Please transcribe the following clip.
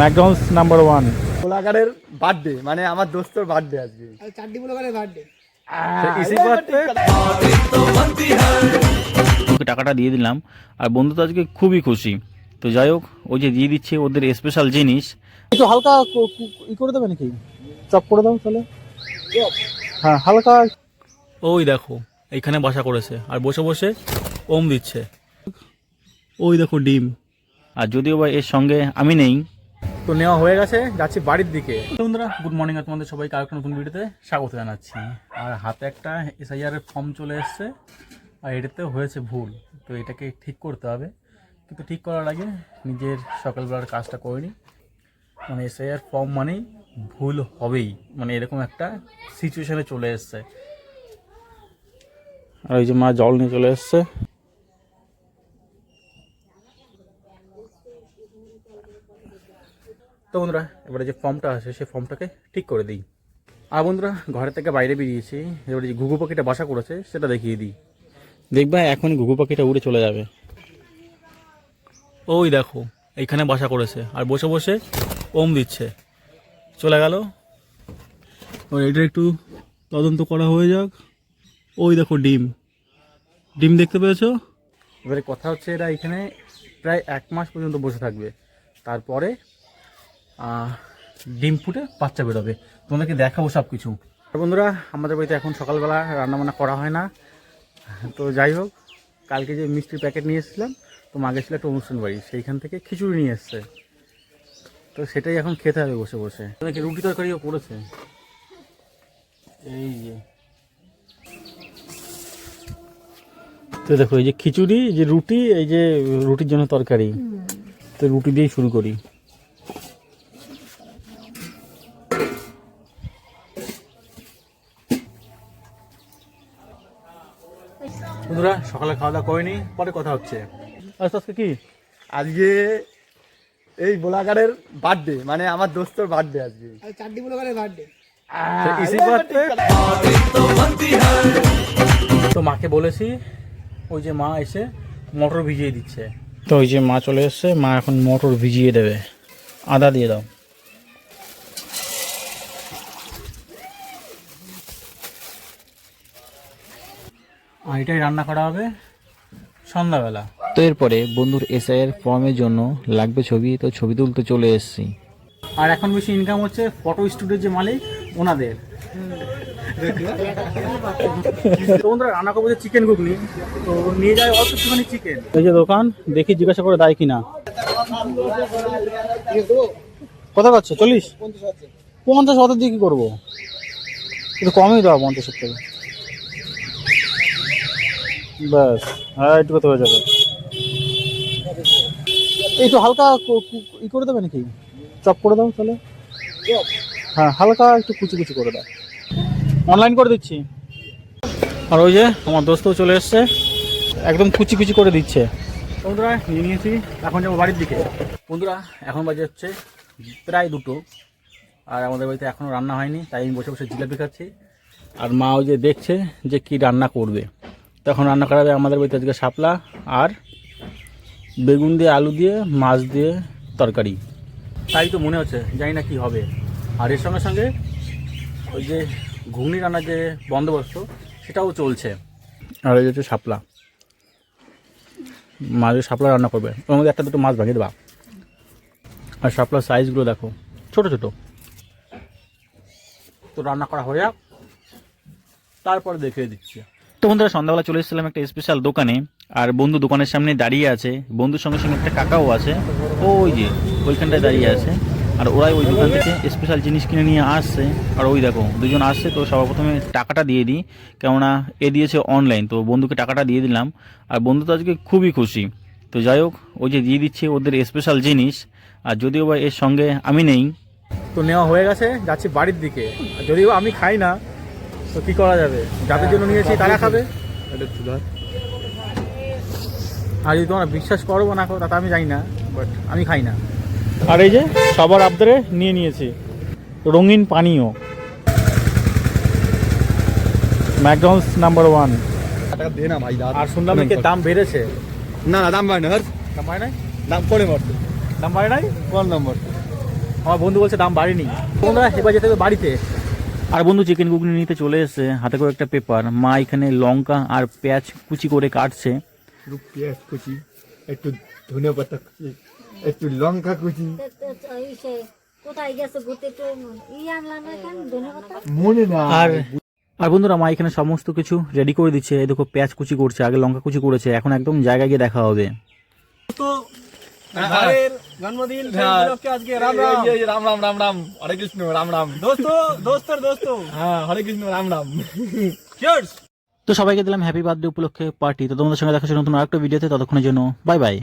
McDonald's number one কোলাঘাটের birthday মানে আমার দোস্তর বার্থডে আজকে। চারটি ব্লগারের বার্থডে ইসি ওকে টাকাটা দিয়ে দিলাম। আর বন্ধু তো আজকে খুবই খুশি। তো যাই হোক ওই যে দিয়ে দিচ্ছে ওদের স্পেশাল জিনিস। একটু হালকা ই করে দেবে নাকি? চপ করে দাও তাহলে। হ্যাঁ হালকা। ওই দেখো এইখানে বাসা করেছে। আর বসে বসে ওম দিচ্ছে। ওই দেখো ডিম। আর যদিও বা এর সঙ্গে আমি নেই তো নেওয়া হয়ে গেছে, যাচ্ছি বাড়ির দিকে। বন্ধুরা গুড মর্নিং আর তোমাদের সবাইকে আরেকটা নতুন ভিডিওতে স্বাগত জানাচ্ছি। আর হাতে একটা এসআইআর এর ফর্ম চলে এসছে, আর এটাতে হয়েছে ভুল। তো এটাকে ঠিক করতে হবে। কিন্তু ঠিক করার আগে নিজের সকালবেলার কাজটা করে নিই। মানে এসআইআর ফর্ম মানেই ভুল হবেই। মানে এরকম একটা সিচুয়েশনে চলে এসছে। আর ওই যে মা জল নিয়ে চলে এসছে। তো বন্ধুরা এবারে যে ফর্মটা আছে সেই ফর্মটাকে ঠিক করে দিই। আর বন্ধুরা ঘরে থেকে বাইরে বেরিয়েছি এবারে যে ঘুঘু পাখিটা বাসা করেছে সেটা দেখিয়ে দিই। দেখবা এখনই ঘুঘু পাখিটা উড়ে চলে যাবে। ওই দেখো এইখানে বাসা করেছে আর বসে বসে ওম দিচ্ছে। চলে গেল। এটা একটু তদন্ত করা হয়ে যাক। ওই দেখো ডিম। ডিম দেখতে পেয়েছ? এবারে কথা হচ্ছে এরা এখানে প্রায় এক মাস পর্যন্ত বসে থাকবে। তারপরে ডিম ফুটে বাচ্চা বেরোবে। তোমাদেরকে দেখাবো সব কিছু বন্ধুরা, আমাদের বাড়িতে এখন সকালবেলা রান্নাবান্না করা হয় না। তো যাই হোক, কালকে যে মিষ্টির প্যাকেট নিয়ে এসেছিলাম, তো মা গেছিল একটা অনুষ্ঠান বাড়ি, সেইখান থেকে খিচুড়ি নিয়ে এসছে। তো সেটাই এখন খেতে হবে বসে বসে। অনেকে রুটি তরকারিও করেছে। এই যে। তো দেখো, এই যে খিচুড়ি যে রুটি, এই যে রুটির জন্য তরকারি। তো রুটি দিয়েই শুরু করি। বন্ধুরা সকালে খাওয়া দাওয়া করিনি পরে কথা হচ্ছে। আচ্ছা আজকে কি? আজকে এই বোলাঘাটের বার্থডে মানে আমার দোস্তর বার্থডে আজকে। চারটি ব্লগারের বার্থডে ইসি বার্থডে তো মাকে বলেছি ওই যে মা এসে মটর ভিজিয়ে দিচ্ছে। তো ওই যে মা চলে এসছে মা এখন মটর ভিজিয়ে দেবে। আদা দিয়ে দাও। আর এটাই রান্না করা হবে সন্ধ্যাবেলা। তো এরপরে বন্ধুর এসআইয়ের ফর্মের জন্য লাগবে ছবি তো ছবি তুলতে চলে এসেছি। আর এখন বেশি ইনকাম হচ্ছে ফটো স্টুডিওর যে মালিক ওনাদের। বন্ধুরা রান্না করব যে চিকেন ঘুগনি। তো নিয়ে যায় অল্প একটুখানি চিকেন এই যে দোকান দেখি জিজ্ঞাসা করে দেয় কিনা। কত পাচ্ছে চল্লিশ? পঞ্চাশ অত দিয়ে কি করব? একটু কমই দেওয়া পঞ্চাশের থেকে ব্যাস হ্যাঁ একটু কথা হয়ে যাবে। একটু হালকা ই করে দেবে নাকি? চপ করে দাও তাহলে। হ্যাঁ হালকা একটু কুচি কুচি করে দাও। অনলাইন করে দিচ্ছি। আর ওই যে আমার দোস্তও চলে এসছে, একদম কুচি কুচি করে দিচ্ছে। বন্ধুরা, নিয়ে নিয়েছি, এখন যাব বাড়ির দিকে। বন্ধুরা, এখন বাজে হচ্ছে প্রায় দুটো। আর আমাদের বাড়িতে এখনও রান্না হয়নি, তাই আমি বসে বসে জিলাপি খাচ্ছি। আর মা ওই যে দেখছে যে কি রান্না করবে। তখন রান্না করাবে আমাদের বাড়িতে আজকে শাপলা আর বেগুন দিয়ে, আলু দিয়ে, মাছ দিয়ে তরকারি। তাই তো মনে হচ্ছে, জানি না কি হবে। আর এর সঙ্গে সঙ্গে ওই যে ঘুগনি রান্নার যে বন্দোবস্ত, সেটাও চলছে। আর এই হচ্ছে শাপলা। মাছের শাপলা রান্না করবে। ওর মধ্যে একটা দুটো মাছ ভাঙিয়ে দেবা। আর শাপলার সাইজগুলো দেখো। ছোট ছোট। তো রান্না করা হয়ে যাক। তারপরে দেখিয়ে দিচ্ছি। তো বন্ধুরা, সন্ধ্যাবেলা চলে এসেছিলাম একটা স্পেশাল দোকানে, আর বন্ধু দোকানের সামনে দাঁড়িয়ে আছে। বন্ধুর সঙ্গে সঙ্গে একটা কাকাও আছে। ওই যে, ওইখানটায় দাঁড়িয়ে আছে। আর ওরাই ওই দোকান থেকে স্পেশাল জিনিস কিনে নিয়ে আসছে। আর ওই দেখো, দুজন আসছে, তো সবার প্রথমে টাকাটা দিয়ে দিই। কেননা এ দিয়েছে অনলাইন তো বন্ধুকে টাকাটা দিয়ে দিলাম। আর বন্ধু তো আজকে খুবই খুশি। তো যাই হোক, ওই যে দিয়ে দিচ্ছে ওদের স্পেশাল জিনিস। আর যদিও বা এর সঙ্গে আমি নেই। তো নেওয়া হয়ে গেছে, যাচ্ছি বাড়ির দিকে। যদিও আমি খাই না তো কি করা যাবে? যাদের জন্য নিয়েছি তারা খাবে? আর যদি তোমরা বিশ্বাস করব না করো তা আমি জানি না বাট আমি খাই না। আর এই যে সবার আবদারে নিয়ে নিয়েছি। রঙিন পানীয়। McDonald's number one. দে না ভাই আর শুনলাম নাকি দাম বেড়েছে। না না দাম বাড়ে না দাম বাড়ে নাই? দাম পরে মারতো দাম বাড়ে নাই? কোন নম্বর আমার বন্ধু বলছে দাম বাড়েনি। তোমরা এবার যেতে হবে বাড়িতে। আর বন্ধু চিকেন ঘুগনি নিতে চলে এসেছে হাতে করে একটা পেপার মা এখানে লঙ্কা আর পেঁয়াজ কুচি করে কাটছে। একটু পেঁয়াজ কুচি একটু ধনে পাতা কুচি একটু লঙ্কা কুচি। আর আর বন্ধুরা মা এখানে সমস্ত কিছু রেডি করে দিচ্ছে। এই দেখো পেঁয়াজ কুচি করছে আগে লঙ্কা কুচি করেছে এখন একদম জায়গায় গিয়ে দেখা হবে। ভাইয়ের জন্মদিন আজকে রাম রাম। রাম রাম রাম রাম। হরে কৃষ্ণ রাম রাম। দোস্ত দোস্তর দোস্ত। হ্যাঁ হরে কৃষ্ণ রাম রাম। চিয়ার্স তো সবাইকে দিলাম হ্যাপি বার্থডে উপলক্ষে পার্টি তো তোমাদের সঙ্গে দেখা হচ্ছে নতুন আরেকটা ভিডিওতে ততক্ষণের জন্য বাই বাই